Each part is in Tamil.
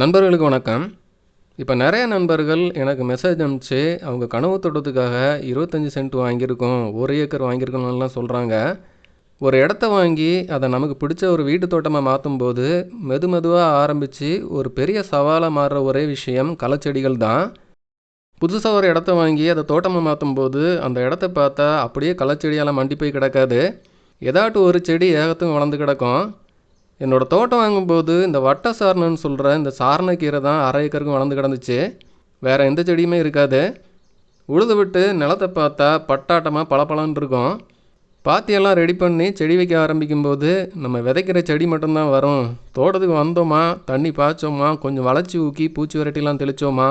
நண்பர்களுக்கு வணக்கம். இப்போ நிறைய நண்பர்கள் எனக்கு மெசேஜ் அனுப்பிச்சு அவங்க கனவு தோட்டத்துக்காக இருபத்தஞ்சி சென்ட் வாங்கியிருக்கோம் ஒரு ஏக்கர் வாங்கியிருக்கணும்லாம் சொல்கிறாங்க ஒரு இடத்த வாங்கி அதை நமக்கு பிடிச்ச ஒரு வீட்டு தோட்டமாக மாற்றும்போது மெது மெதுவாக ஆரம்பித்து ஒரு பெரிய சவாலாக மாறுற ஒரே விஷயம் களைச்செடிகள் தான். புதுசாக ஒரு இடத்த வாங்கி அதை தோட்டமாக மாற்றும்போது அந்த இடத்த பார்த்தா அப்படியே களைச்செடியால் மண்டி போய் கிடக்காது. ஏதாட்டும் ஒரு செடி ஏகத்தும் வளர்ந்து கிடக்கும். என்னோட தோட்டம் வாங்கும்போது இந்த வட்ட சாரணன்னு சொல்கிற இந்த சாரணக்கீரை தான் அரை ஏக்கருக்கும் வளர்ந்து கிடந்துச்சு. வேறு எந்த செடியுமே இருக்காது. உழுது விட்டு நிலத்தை பார்த்தா பட்டாட்டமாக பளபளன்னு இருக்கும். பாத்தியெல்லாம் ரெடி பண்ணி செடி வைக்க ஆரம்பிக்கும்போது நம்ம விதைக்கிற செடி மட்டும்தான் வரும். தோட்டத்துக்கு வந்தோமா தண்ணி பாய்ச்சோமா கொஞ்சம் வளைச்சி ஊக்கி பூச்சி விரட்டிலாம் தெளிச்சோமா?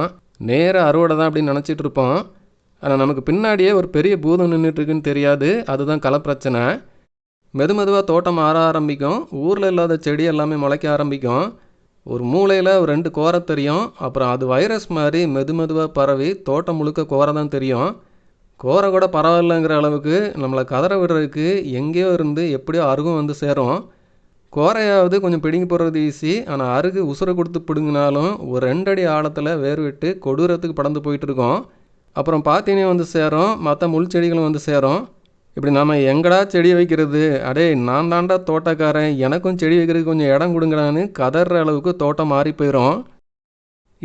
நேராக அறுவடை தான் அப்படின்னு நினச்சிட்டு இருப்போம். ஆனால் நமக்கு பின்னாடியே ஒரு பெரிய பூதம் நின்றுட்டுருக்குன்னு தெரியாது. அதுதான் களை பிரச்சனை மெது மெதுவாக தோட்டம் மாற ஆரம்பிக்கும். ஊரில் இல்லாத செடி எல்லாமே முளைக்க ஆரம்பிக்கும். ஒரு மூலையில் ஒரு ரெண்டு கோரை தெரியும். அப்புறம் அது வைரஸ் மாதிரி மெது மெதுவாக பரவி தோட்டம் முழுக்க கோரை தான் தெரியும். கோரை கூட பரவாயில்லைங்கிற அளவுக்கு நம்மளை கதற விடுறதுக்கு எங்கேயோ இருந்து எப்படியோ அருகும் வந்து சேரும். கோரையாவது கொஞ்சம் பிடுங்கி போடுறது ஈஸி ஆனால் அருகு உசுரை கொடுத்து பிடுங்கினாலும் ஒரு ரெண்டடி ஆழத்தில் வேர் விட்டு கொடூரத்துக்கு படந்து போயிட்டுருக்கோம் அப்புறம் பாத்தினியும் வந்து சேரும். மற்ற முள் செடிகளும் வந்து சேரும். இப்படி நாம் எங்கடா செடி வைக்கிறது? அடே நான் தாண்டா தோட்டக்காரன். எனக்கும் செடி வைக்கிறதுக்கு கொஞ்சம் இடம் கொடுங்கடான்னு கதற அளவுக்கு தோட்டம் மாறி போயிடும்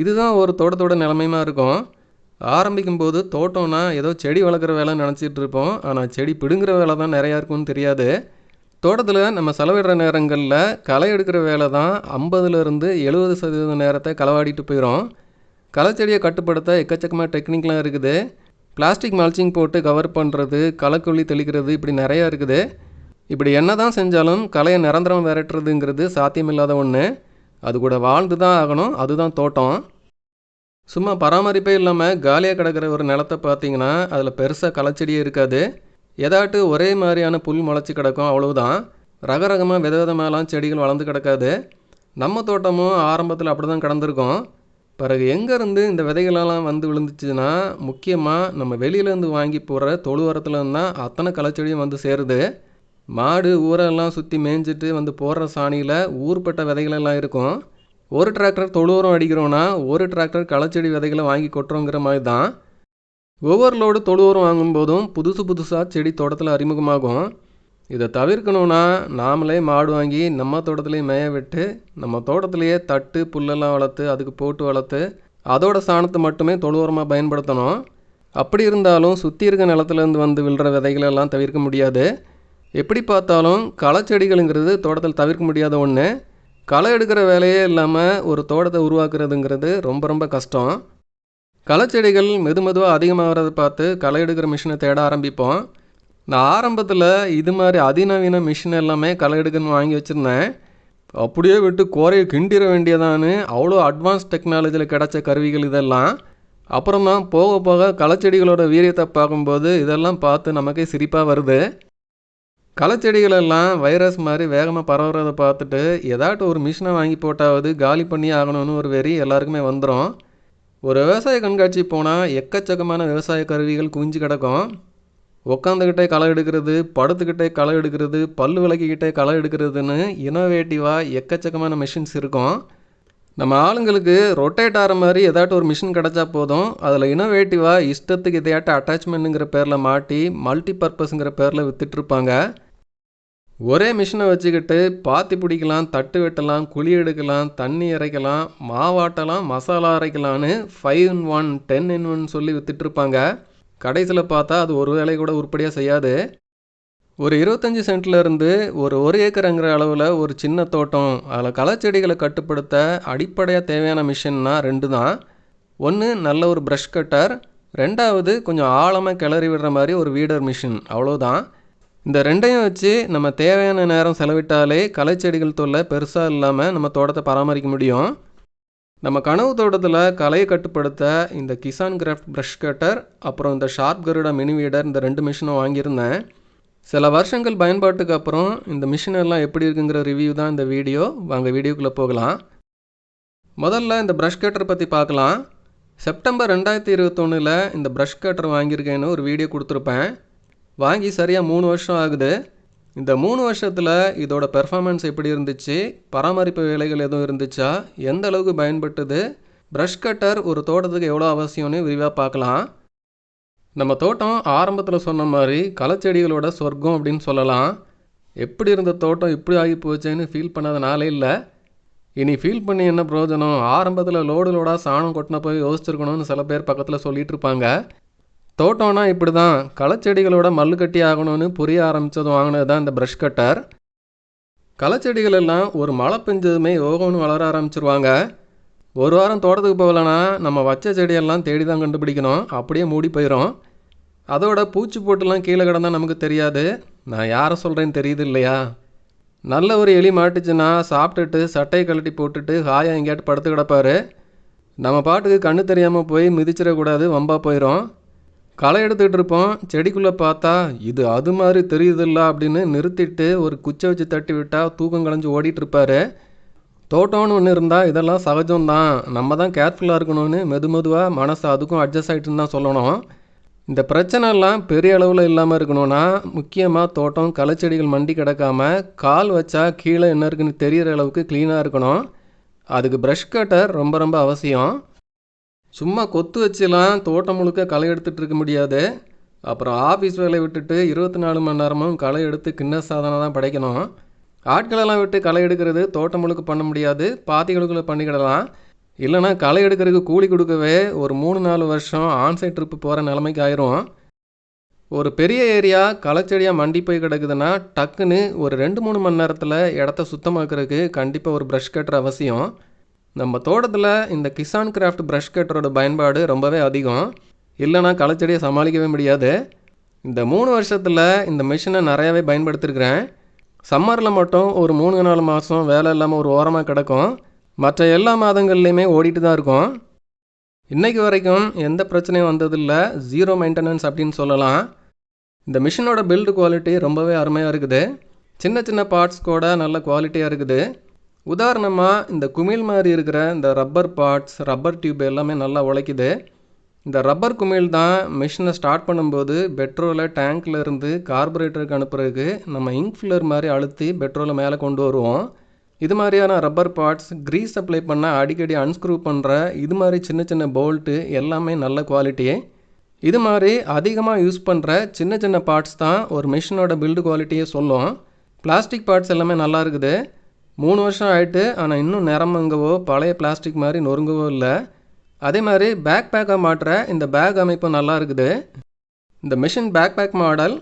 இதுதான் ஒரு தோட்டத்தோட நிலைமையுமா இருக்கும். ஆரம்பிக்கும் போது தோட்டம்னா ஏதோ செடி வளர்க்குற வேலை நினச்சிட்டு இருப்போம். ஆனால் செடி பிடுங்குற வேலை தான் நிறையா இருக்கும்னு தெரியாது. தோட்டத்தில் நம்ம செலவிடுற நேரங்களில் களை எடுக்கிற வேலை தான் ஐம்பதுலேருந்து எழுபது சதவீத நேரத்தை களவாடிட்டு போயிடும் களை செடியை கட்டுப்படுத்த எக்கச்சக்கமாக டெக்னிக்லாம் இருக்குது. பிளாஸ்டிக் மல்ச்சிங் போட்டு கவர் பண்ணுறது களைக்கொல்லி தெளிக்கிறது இப்படி நிறையா இருக்குது. இப்படி என்ன தான் செஞ்சாலும் களையை நிரந்தரம் விரட்டுறதுங்கிறது சாத்தியமில்லாத ஒன்று அது கூட வாழ்ந்து தான் ஆகணும் அதுதான் தோட்டம். சும்மா பராமரிப்பே இல்லாமல் காலியாக கிடக்கிற ஒரு நிலத்தை பார்த்தீங்கன்னா அதில் பெருசாக களைச்செடியே இருக்காது. எதாட்டு ஒரே மாதிரியான புல் முளைச்சி கிடக்கும் அவ்வளவுதான். ரகரகமாக வித விதமாலாம் செடிகள் வளர்ந்து கிடக்காது. நம்ம தோட்டமும் ஆரம்பத்தில் அப்படி தான் கிடந்திருக்கோம். பிறகு எங்கேருந்து இந்த விதைகளெல்லாம் வந்து விழுந்துச்சுன்னா முக்கியமாக நம்ம வெளியிலேருந்து வாங்கி போடுற தொழு உரத்துலேருந்து தான் அத்தனை களைச்செடியும் வந்து சேருது. மாடு ஊரெல்லாம் சுற்றி மேய்ஞ்சிட்டு வந்து போடுற சாணியில் ஊர்பட்ட விதைகளெல்லாம் இருக்கும். ஒரு டிராக்டர் தொழு உரம் அடிக்கிறோன்னா ஒரு டிராக்டர் களைச்செடி விதைகளை வாங்கி கொட்டுறோங்கிற மாதிரி தான் ஒவ்வொரு லோடு தொழு உரம் வாங்கும்போதும் புதுசு புதுசாக செடி தோட்டத்தில் அறிமுகமாகும். இதை தவிர்க்கணும்னா நாமளே மாடு வாங்கி நம்ம தோட்டத்துலேயே மேய விட்டு நம்ம தோட்டத்துலேயே தட்டு புல்லெல்லாம் வளர்த்து அதுக்கு போட்டு வளர்த்து அதோட சாணத்தை மட்டுமே தொழு உரமாக பயன்படுத்தணும். அப்படி இருந்தாலும் சுற்றி இருக்க நிலத்துலேருந்து வந்து விழுற விதைகளெல்லாம் தவிர்க்க முடியாது. எப்படி பார்த்தாலும் களை செடிகளுங்கிறது தோட்டத்தில் தவிர்க்க முடியாத ஒன்று களை எடுக்கிற வேலையே இல்லாமல் ஒரு தோட்டத்தை உருவாக்குறதுங்கிறது ரொம்ப ரொம்ப கஷ்டம். களைச்செடிகள் மெது மெதுவாக அதிகமாகிறத பார்த்து களை எடுக்கிற மிஷினை தேட ஆரம்பிப்போம். நான் ஆரம்பத்தில் இது மாதிரி அதிநவீன மிஷின் எல்லாமே களை எடுக்கணும்னு வாங்கி வச்சுருந்தேன். அப்படியே விட்டு கோரையை கிண்டிட வேண்டியதான்னு அவ்வளோ அட்வான்ஸ் டெக்னாலஜியில் கிடச்ச கருவிகள் இதெல்லாம். அப்புறம் தான் போக போக களைச்செடிகளோட வீரியத்தை பார்க்கும்போது இதெல்லாம் பார்த்து நமக்கே சிரிப்பாக வருது. களைச்செடிகளெல்லாம் வைரஸ் மாதிரி வேகமாக பரவுறத பார்த்துட்டு ஏதாட்டும் ஒரு மிஷினை வாங்கி போட்டாவது காலி பண்ணி ஆகணும்னு ஒரு வெறி எல்லாருக்குமே வந்துடும் ஒரு விவசாய கண்காட்சி போனால் எக்கச்சக்கமான விவசாய கருவிகள் குவிஞ்சு கிடக்கும். உட்காந்துக்கிட்டே களை எடுக்கிறது படுத்துக்கிட்டே களை எடுக்கிறது பல் விளக்கிக்கிட்டே களை எடுக்கிறதுன்னு இனோவேட்டிவாக எக்கச்சக்கமான மிஷின்ஸ் இருக்கும். நம்ம ஆளுங்களுக்கு ரொட்டேட் ஆகிற மாதிரி ஏதாட்டும் ஒரு மிஷின் கிடச்சா போதும். அதில் இனோவேட்டிவாக இஷ்டத்துக்கு இதையாட்ட அட்டாச்மெண்ட்டுங்கிற பேரில் மாட்டி மல்டி பர்பஸுங்கிற பேரில் விற்றுட்ருப்பாங்க ஒரே மிஷினை வச்சுக்கிட்டு பாத்தி பிடிக்கலாம் தட்டு வெட்டலாம் குழி எடுக்கலாம் தண்ணி இறைக்கலாம் மாவாட்டலாம் மசாலா அரைக்கலான்னு five in one ten in one சொல்லி விற்றுட்ருப்பாங்க கடைசியில் பார்த்தா அது ஒரு வேலை கூட உருப்படியாக செய்யாது. ஒரு இருபத்தஞ்சி சென்ட்லேருந்து ஒரு ஒரு ஏக்கருங்கிற அளவில் ஒரு சின்ன தோட்டம் அதில் களைச்செடிகளை கட்டுப்படுத்த அடிப்படையாக தேவையான மிஷின்னா ரெண்டு தான் ஒன்று நல்ல ஒரு ப்ரஷ் கட்டர் ரெண்டாவது கொஞ்சம் ஆழமாக கிளறி விடுற மாதிரி ஒரு வீடர் மிஷின் அவ்வளோதான் இந்த ரெண்டையும் வச்சு நம்ம தேவையான நேரம் செலவிட்டாலே களைச்செடிகள் தொல்லை பெருசாக இல்லாமல் நம்ம தோட்டத்தை பராமரிக்க முடியும். நம்ம கனவு தோட்டத்தில் கலையை கட்டுப்படுத்த இந்த கிசான் கிராஃப்ட் ப்ரஷ் கட்டர் அப்புறம் இந்த ஷார்ப் கருடா மினி வீடர் இந்த ரெண்டு மிஷினும் வாங்கியிருந்தேன். சில வருஷங்கள் பயன்பாட்டுக்கு அப்புறம் இந்த மிஷின் எல்லாம் எப்படி இருக்குங்கிற ரிவ்யூ தான் இந்த வீடியோ. வாங்க வீடியோக்குள்ளே போகலாம். முதல்ல இந்த ப்ரஷ் கட்டர் பற்றி பார்க்கலாம். செப்டம்பர் ரெண்டாயிரத்தி இருபத்தொன்னில் இந்த ப்ரஷ் கட்டர் வாங்கியிருக்கேன்னு ஒரு வீடியோ கொடுத்துருப்பேன். வாங்கி சரியாக மூணு வருஷம் ஆகுது. இந்த மூணு வருஷத்தில் இதோட பெர்ஃபார்மன்ஸ் எப்படி இருந்துச்சு? பராமரிப்பு வேலைகள் எதுவும் இருந்துச்சா? எந்த அளவுக்கு பயன்பட்டது? ப்ரஷ் கட்டர் ஒரு தோட்டத்துக்கு எவ்வளோ அவசியம்னு விரிவாக பார்க்கலாம். நம்ம தோட்டம் ஆரம்பத்தில் சொன்ன மாதிரி களைச்செடிகளோட சொர்க்கம் அப்படின்னு சொல்லலாம். எப்படி இருந்த தோட்டம் இப்படி ஆகி போச்சேன்னு ஃபீல் பண்ணாத நாளே இல்லை. இனி ஃபீல் பண்ணி என்ன பிரயோஜனம்? ஆரம்பத்தில் லோடு லோடாக சாணம் கொட்டினப்போ யோசிச்சிருக்கணும்னு சில பேர் பக்கத்தில் சொல்லிகிட்டு இருப்பாங்க. தோட்டம்னா இப்படி தான் களைச்செடிகளோட மல்லு கட்டி ஆகணும்னு புரிய ஆரம்பித்தது வாங்கினது தான் இந்த ப்ரஷ் கட்டர் களைச்செடிகள் எல்லாம் ஒரு மழை பெஞ்சதுமே யோகம்னு வளர ஆரம்பிச்சிருவாங்க. ஒரு வாரம் தோட்டத்துக்கு போகலன்னா நம்ம வச்ச செடியெல்லாம் தேடி தான் கண்டுபிடிக்கணும். அப்படியே மூடி போயிடும் அதோட பூச்சி போட்டுலாம் கீழே கிடந்தால் நமக்கு தெரியாது. நான் யாரை சொல்கிறேன்னு தெரியுது இல்லையா? நல்ல ஒரு எலி மாட்டுச்சுன்னா சாப்பிட்டுட்டு சட்டையை கழட்டி போட்டுட்டு ஹாயாக எங்கேயாட்டு படுத்து கிடப்பாரு. நம்ம பாட்டுக்கு கண்ணு தெரியாமல் போய் மிதிச்சிடக்கூடாது வம்பா போயிடும் களை எடுத்துக்கிட்டு இருப்போம். செடிக்குள்ளே பார்த்தா இது அது மாதிரி தெரியுதில்ல அப்படின்னு நிறுத்திட்டு ஒரு குச்சை வச்சு தட்டி விட்டால் தூக்கம் கலைஞ்சு ஓடிட்டு இருப்பாரு. தோட்டம்னு ஒன்று இருந்தால் இதெல்லாம் சகஜம்தான். நம்ம தான் கேர்ஃபுல்லாக இருக்கணும்னு மெது மெதுவாக மனசு அதுக்கும் அட்ஜஸ்ட் ஆகிட்டுன்னு தான் சொல்லணும். இந்த பிரச்சனைலாம் பெரிய அளவில் இல்லாமல் இருக்கணும்னா முக்கியமாக தோட்டம் களைச்செடிகள் மண்டி கிடக்காம கால் வச்சா கீழே என்ன இருக்குன்னு தெரியிற அளவுக்கு க்ளீனாக இருக்கணும். அதுக்கு ப்ரஷ் கட்டர் ரொம்ப ரொம்ப அவசியம். சும்மா கொத்து வச்சுலாம் தோட்டம் முழுக்க களை எடுத்துகிட்டு இருக்க முடியாது. அப்புறம் ஆஃபீஸ் வேலையை விட்டுட்டு இருபத்தி நாலு மணி நேரமும் களை எடுத்து கிண்ண சாதனை தான் படைக்கணும். ஆட்களெல்லாம் விட்டு களை எடுக்கிறது தோட்டம் முழுக்க பண்ண முடியாது. பாத்திகளுக்குள்ளே பண்ணிக்கிடலாம். இல்லைனா களை எடுக்கிறதுக்கு கூலி கொடுக்கவே ஒரு மூணு நாலு வருஷம் ஆன்சைட் ட்ரிப்பு போகிற நிலைமைக்கு ஆயிரும். ஒரு பெரிய ஏரியா களைச்செடியாக மண்டி போய் கிடக்குதுன்னா டக்குன்னு ஒரு ரெண்டு மூணு மணி நேரத்தில் இடத்த சுத்தமாக்குறதுக்கு கண்டிப்பாக ஒரு ப்ரஷ் கட்டுற அவசியம். நம்ம தோட்டத்தில் இந்த கிசான் கிராஃப்ட் ப்ரஷ் கட்டரோட பயன்பாடு ரொம்பவே அதிகம். இல்லைனா களைச்செடியை சமாளிக்கவே முடியாது. இந்த மூணு வருஷத்தில் இந்த மிஷினை நிறையாவே பயன்படுத்திருக்கிறேன். சம்மரில் மட்டும் ஒரு மூணு நாலு மாதம் வேலை இல்லாமல் ஒரு ஓரமாக கிடக்கும். மற்ற எல்லா மாதங்கள்லையுமே ஓடிட்டு தான் இருக்கும். இன்றைக்கு வரைக்கும் எந்த பிரச்சனையும் வந்ததில்லை. ஜீரோ மெயின்டெனன்ஸ் அப்படின்னு சொல்லலாம். இந்த மிஷினோட பில்டு குவாலிட்டி ரொம்பவே அருமையாக இருக்குது. சின்ன சின்ன பார்ட்ஸ் கூட நல்ல குவாலிட்டியாக இருக்குது. உதாரணமாக இந்த குமிழ் மாதிரி இருக்கிற இந்த ரப்பர் பார்ட்ஸ் ரப்பர் டியூப் எல்லாமே நல்லா உழைக்குது. இந்த ரப்பர் குமிழ் தான் மிஷினை ஸ்டார்ட் பண்ணும்போது பெட்ரோலை டேங்க்கில் இருந்து கார்பரேட்டருக்கு அனுப்புறதுக்கு நம்ம இங்க் ஃபில்லர் மாதிரி அழுத்தி பெட்ரோலை மேலே கொண்டு வருவோம். இது மாதிரியான ரப்பர் பார்ட்ஸ் க்ரீஸ் அப்ளை பண்ண அடிக்கடி அன்ஸ்க்ரூ பண்ணுற இது மாதிரி சின்ன சின்ன போல்ட்டு எல்லாமே நல்ல குவாலிட்டி இது மாதிரி அதிகமாக யூஸ் பண்ணுற சின்ன சின்ன பார்ட்ஸ் தான் ஒரு மிஷினோட பில்டு குவாலிட்டியே சொல்லும். பிளாஸ்டிக் பார்ட்ஸ் எல்லாமே நல்லா இருக்குது. மூணு வருஷம் ஆயிட்டு ஆனால் இன்னும் நிறமங்கவோ பழைய பிளாஸ்டிக் மாதிரி நொறுங்கவோ இல்லை. அதே மாதிரி பேக் பேக்காக மாட்டுற இந்த பேக் அமைப்பு நல்லா இருக்குது. இந்த மிஷின் பேக் பேக் மாடல்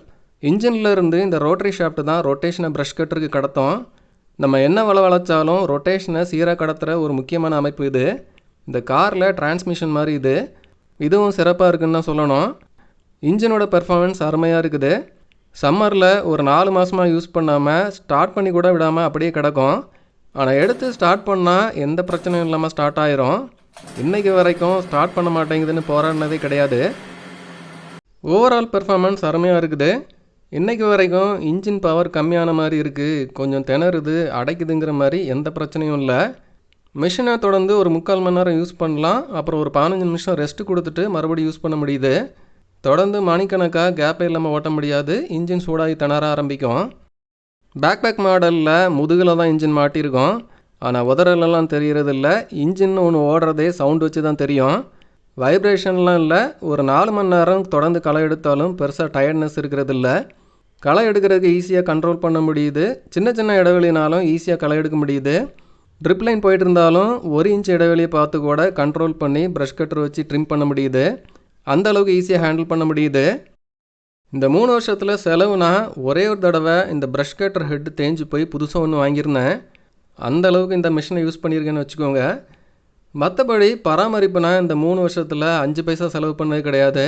இன்ஜின்ல இருந்து இந்த ரோட்டரி ஷாஃப்ட் தான் ரொட்டேஷனை ப்ரஷ் கட்டருக்கு கடத்தும். நம்ம என்ன வள வளைச்சாலும் ரொட்டேஷனை சீராக கடத்துகிற ஒரு முக்கியமான அமைப்பு இது. இந்த காரில் டிரான்ஸ்மிஷன் மாதிரி இது. இதுவும் சிறப்பாக இருக்குன்னு தான் சொல்லணும். இன்ஜினோட பெர்ஃபார்மன்ஸ் அருமையாக இருக்குது. சம்மரில் ஒரு நாலு மாதமாக யூஸ் பண்ணாமல் ஸ்டார்ட் பண்ணி கூட விடாமல் அப்படியே கிடக்கும். ஆனால் எடுத்து ஸ்டார்ட் பண்ணால் எந்த பிரச்சனையும் இல்லாமல் ஸ்டார்ட் ஆயிரும். இன்றைக்கு வரைக்கும் ஸ்டார்ட் பண்ண மாட்டேங்குதுன்னு போராடினதே கிடையாது. ஓவரால் பெர்ஃபார்மன்ஸ் அருமையாக இருக்குது. இன்றைக்கு வரைக்கும் இன்ஜின் பவர் கம்மியான மாதிரி இருக்குது கொஞ்சம் திணறுது அடைக்குதுங்கிற மாதிரி எந்த பிரச்சனையும் இல்லை. மிஷினை தொடர்ந்து ஒரு முக்கால் மணி நேரம் யூஸ் பண்ணலாம். அப்புறம் ஒரு பதினஞ்சு நிமிஷம் ரெஸ்ட் கொடுத்துட்டு மறுபடியும் யூஸ் பண்ண முடியுது. தொடர்ந்து மணிக்கணக்காக கேப்பே இல்லாமல் ஓட்ட முடியாது. இன்ஜின் சூடாகி திணற ஆரம்பிக்கும். பேக் பேக் மாடலில் முதுகில் தான் இன்ஜின் மாட்டியிருக்கோம் ஆனால் உதறலெல்லாம் தெரியறதில்ல. இன்ஜின் ஒன்று ஓடுறதே சவுண்ட் வச்சு தான் தெரியும். வைப்ரேஷன்லாம் இல்லை. ஒரு நாலு மணி நேரம் தொடர்ந்து களை எடுத்தாலும் பெருசாக டயர்ட்னஸ் இருக்கிறதில்ல. களை எடுக்கிறதுக்கு ஈஸியாக கண்ட்ரோல் பண்ண முடியுது. சின்ன சின்ன இடைவெளினாலும் ஈஸியாக களை எடுக்க முடியுது. ட்ரிப் லைன் போயிட்டு இருந்தாலும் ஒரு இன்ச் இடைவெளியை பார்த்து கூட கண்ட்ரோல் பண்ணி ப்ரஷ் கட்டர் வச்சு ட்ரிம் பண்ண முடியுது. அந்த அளவுக்கு ஈஸியாக ஹேண்டில் பண்ண முடியுது. இந்த மூணு வருஷத்தில் செலவுனா ஒரே ஒரு தடவை இந்த ப்ரஷ் கட்டர் ஹெட் தேஞ்சு போய் புதுசாக ஒன்று வாங்கியிருந்தேன். அந்த அளவுக்கு இந்த மிஷினை யூஸ் பண்ணியிருக்கேன்னு வச்சுக்கோங்க. மற்றபடி பராமரிப்புனா இந்த மூணு வருஷத்தில் அஞ்சு பைசா செலவு பண்ணது கிடையாது.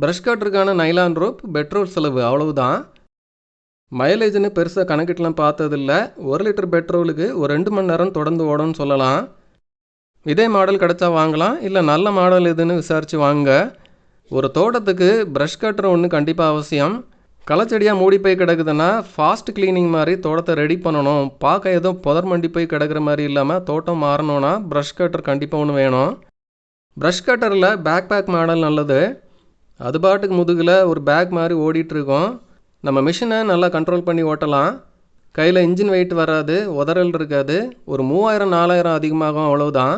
ப்ரஷ் கட்டருக்கான நைலான் ரோப் பெட்ரோல் செலவு அவ்வளவுதான். மைலேஜ்னு பெருசாக கணக்கிட்டலாம் பார்த்ததில்ல. ஒரு லிட்டர் பெட்ரோலுக்கு ஒரு ரெண்டு மணி நேரம் தொடர்ந்து ஓடும்னு சொல்லலாம். இதே மாடல் கிடச்சா வாங்கலாம். இல்லை நல்ல மாடல் எதுன்னு விசாரித்து வாங்க. ஒரு தோட்டத்துக்கு ப்ரஷ் கட்டர் ஒன்று கண்டிப்பாக அவசியம். களைச்செடியாக மூடி போய் கிடக்குதுன்னா ஃபாஸ்ட் க்ளீனிங் மாதிரி தோட்டத்தை ரெடி பண்ணணும். பார்க்க ஏதோ புதர் மண்டி போய் கிடக்கிற மாதிரி இல்லாமல் தோட்டம் மாறணும்னா ப்ரஷ் கட்டர் கண்டிப்பாக ஒன்று வேணும். ப்ரஷ் கட்டரில் பேக் பேக் மாடல் நல்லது. அது பாட்டுக்கு முதுகில் ஒரு பேக் மாதிரி ஓடிட்டுருக்கோம். நம்ம மிஷினை நல்லா கண்ட்ரோல் பண்ணி ஓட்டலாம். கையில் இன்ஜின் வெயிட் வராது உதறல் இருக்காது. ஒரு மூவாயிரம் நாலாயிரம் அதிகமாகும் அவ்வளோதான்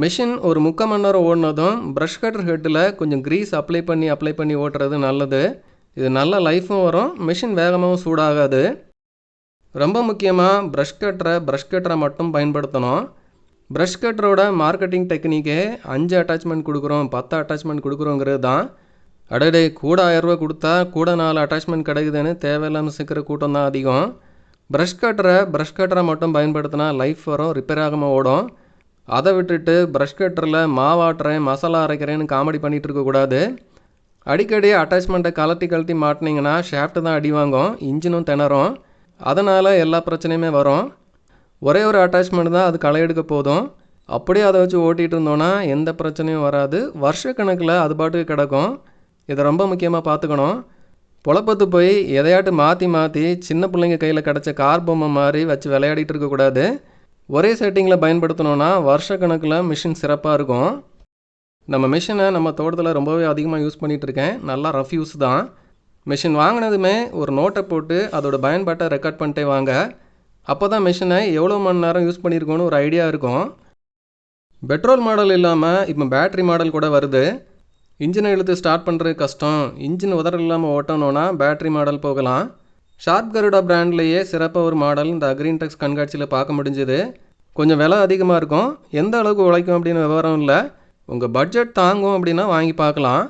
மிஷின் ஒரு முக்கால் மணி நேரம் ஓடினதும் ப்ரஷ் கட்டர் ஹெட்டில் கொஞ்சம் க்ரீஸ் அப்ளை பண்ணி அப்ளை பண்ணி ஓட்டுறது நல்லது. இது நல்ல லைஃப்பும் வரும். மிஷின் வேகமாகவும் சூடாகாது. ரொம்ப முக்கியமாக ப்ரஷ் கட்டரை ப்ரஷ் கட்டரை மட்டும் பயன்படுத்தணும். ப்ரஷ் கட்டரோட மார்க்கெட்டிங் டெக்னிக்கே அஞ்சு அட்டாச்மெண்ட் கொடுக்குறோம் பத்து அட்டாச்மெண்ட் கொடுக்குறோங்கிறது தான். அடடே கூட ஆயிரரூவா கொடுத்தா கூட நாலு அட்டாச்மெண்ட் கிடைக்குதுன்னு தேவையில்லாமல் சிக்கிற கூட்டம் தான் அதிகம். ப்ரஷ் கட்டரை ப்ரஷ் கட்டரை மட்டும் பயன்படுத்தினா லைஃப் வரும் ரிப்பேர் ஆகாமல் ஓடும். அதை விட்டுட்டு ப்ரஷ் கட்டரில் மாவாட்டுறேன் மசாலா அரைக்கிறேன்னு காமெடி பண்ணிகிட்டு இருக்கக்கூடாது அடிக்கடி அட்டாச்மெண்ட்டை கலட்டி கழட்டி மாட்டினீங்கன்னா ஷாஃப்ட்டு தான் அடி வாங்கும் இன்ஜினும் திணறும். அதனால் எல்லா பிரச்சனையுமே வரும். ஒரே ஒரு அட்டாச்மெண்ட் தான் அது களை எடுக்க போதும். அப்படியே அதை வச்சு ஓட்டிகிட்டு இருந்தோன்னா எந்த பிரச்சனையும் வராது. வருஷக்கணக்கில் அது பாட்டுக்கு கிடக்கும். இதை ரொம்ப முக்கியமாக பார்த்துக்கணும். புழப்பத்து போய் எதையாட்டு மாற்றி மாற்றி சின்ன பிள்ளைங்க கையில் கிடச்ச கார் பொம்மை மாதிரி வச்சு விளையாடிட்டு இருக்கக்கூடாது ஒரே செட்டிங்கில் பயன்படுத்தணுன்னா வருஷக்கணக்கில் மிஷின் சிறப்பாக இருக்கும். நம்ம மிஷினை நம்ம தோட்டத்தில் ரொம்பவே அதிகமாக யூஸ் பண்ணிகிட்டு இருக்கேன். நல்லா ரஃப் யூஸ் தான். மிஷின் வாங்கினதுமே ஒரு நோட்டை போட்டு அதோடய பயன்பாட்டை ரெக்கார்ட் பண்ணிட்டே வாங்க. அப்போ தான் மிஷினை எவ்வளோ மணி நேரம் யூஸ் பண்ணியிருக்கோன்னு ஒரு ஐடியா இருக்கும். பெட்ரோல் மாடல் இல்லாமல் இப்போ பேட்ரி மாடல் கூட வருது. இன்ஜினை இழுத்து ஸ்டார்ட் பண்ணுறது கஷ்டம். இன்ஜின் உதறல் இல்லாமல் ஓட்டணுன்னா பேட்ரி மாடல் போகலாம். ஷார்ப் கருடா பிராண்ட்லேயே சிறப்பாக ஒரு மாடல் இந்த அக்ரீன் டெக்ஸ் கண்காட்சியில் பார்க்க முடிஞ்சுது. கொஞ்சம் விலை அதிகமாக இருக்கும். எந்த அளவுக்கு உழைக்கும் அப்படின்னு விவரம் இல்லை. உங்கள் பட்ஜெட் தாங்கும் அப்படின்னா வாங்கி பார்க்கலாம்.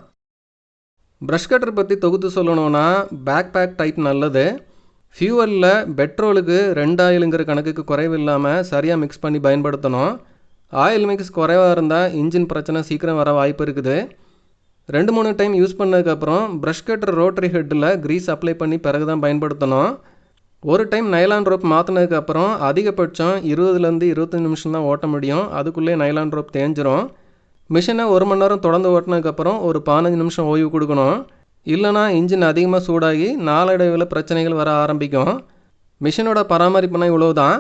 ப்ரஷ் கட்டர் பற்றி தொகுத்து சொல்லணும்னா பேக் பேக் டைப் நல்லது. ஃபியூவலில் பெட்ரோலுக்கு ரெண்டு ஆயிலுங்கிற கணக்குக்கு குறைவு இல்லாமல் சரியாக மிக்ஸ் பண்ணி பயன்படுத்தணும். ஆயில் மிக்ஸ் குறைவாக இருந்தால் இன்ஜின் பிரச்சனை சீக்கிரம் வர வாய்ப்பு இருக்குது. ரெண்டு மூணு டைம் யூஸ் பண்ணதுக்கப்புறம் ப்ரஷ் கட்டர் ரோட்டரி ஹெட்டில் க்ரீஸ் அப்ளை பண்ணி பிறகு தான் பயன்படுத்தணும். ஒரு டைம் நைலான் ரோப் மாற்றினதுக்கப்புறம் அதிகபட்சம் இருபதுலேருந்து இருபத்தஞ்சி நிமிஷம் தான் ஓட்ட முடியும். அதுக்குள்ளே நைலான் ரோப் தேஞ்சிரும். மிஷினை ஒரு மணி நேரம் தொடர்ந்து ஓட்டினதுக்கப்புறம் ஒரு பதினஞ்சு நிமிஷம் ஓய்வு கொடுக்கணும். இல்லைனா இன்ஜின் அதிகமாக சூடாகி நாளடைவில் பிரச்சனைகள் வர ஆரம்பிக்கும். மிஷினோட பராமரிப்புனா இவ்வளோ தான்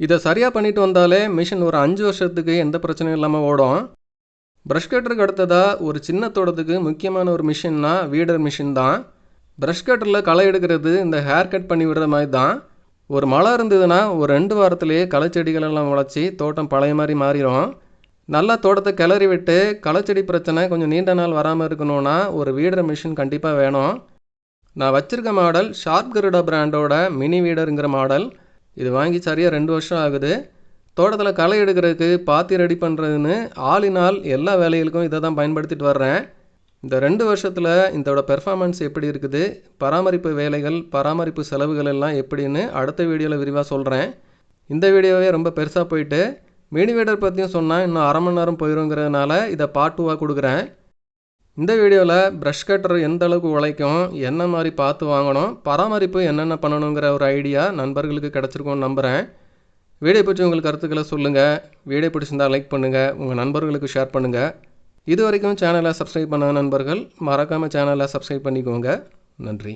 இதை சரியாக பண்ணிட்டு வந்தாலே மிஷின் ஒரு அஞ்சு வருஷத்துக்கு எந்த பிரச்சனையும் இல்லாமல் ஓடும். ப்ரஷ் கட்டருக்கு அடுத்ததாக ஒரு சின்ன தோட்டத்துக்கு முக்கியமான ஒரு மிஷின்னா வீடர் மிஷின் தான். ப்ரஷ் கட்டரில் களை எடுக்கிறது இந்த ஹேர் கட் பண்ணி விடுற மாதிரி தான். ஒரு மழை இருந்ததுன்னா ஒரு ரெண்டு வாரத்துலேயே களை எல்லாம் முளைச்சி தோட்டம் பழைய மாதிரி மாறிடும் நல்லா தோட்டத்தை கிளறி விட்டு களைச்செடி பிரச்சனை கொஞ்சம் நீண்ட நாள் வராமல் இருக்கணும்னா ஒரு வீடர் மிஷின் கண்டிப்பாக வேணும். நான் வச்சுருக்க மாடல் ஷார்ப் கருடா பிராண்டோட மினி வீடருங்கிற மாடல் இது வாங்கி சரியாக ரெண்டு வருஷம் ஆகுது. தோட்டத்தில் களை எடுக்கிறதுக்கு பாத்தி ரெடி பண்ணுறதுன்னு ஆளினால் எல்லா வேலைகளுக்கும் இதை தான் பயன்படுத்திட்டு வர்றேன். இந்த ரெண்டு வருஷத்தில் இதோட பெர்ஃபார்மன்ஸ் எப்படி இருக்குது பராமரிப்பு வேலைகள் பராமரிப்பு செலவுகள் எல்லாம் எப்படின்னு அடுத்த வீடியோவில் விரிவாக சொல்கிறேன் இந்த வீடியோவே ரொம்ப பெருசாக போயிட்டு மினி வீடர் பற்றியும் சொன்னால் இன்னும் அரை மணி நேரம் போயிருங்கிறதுனால இதை பார்ட் டூவாக கொடுக்குறேன். இந்த வீடியோவில் ப்ரஷ் கட்டர் எந்த அளவுக்கு உழைக்கும் என்ன மாதிரி பார்த்து வாங்கணும் பராமரிப்பு என்னென்ன பண்ணணுங்கிற ஒரு ஐடியா நண்பர்களுக்கு கிடச்சிருக்கோன்னு நம்புகிறேன் வீடியோ பற்றி உங்கள் கருத்துக்களை சொல்லுங்கள் வீடியோ பிடிச்சிருந்தால் லைக் பண்ணுங்கள் உங்கள் நண்பர்களுக்கு ஷேர் பண்ணுங்கள் இது வரைக்கும் சேனலை சப்ஸ்கிரைப் பண்ண நண்பர்கள் மறக்காமல் சேனலை சப்ஸ்கிரைப் பண்ணிக்கோங்க. நன்றி.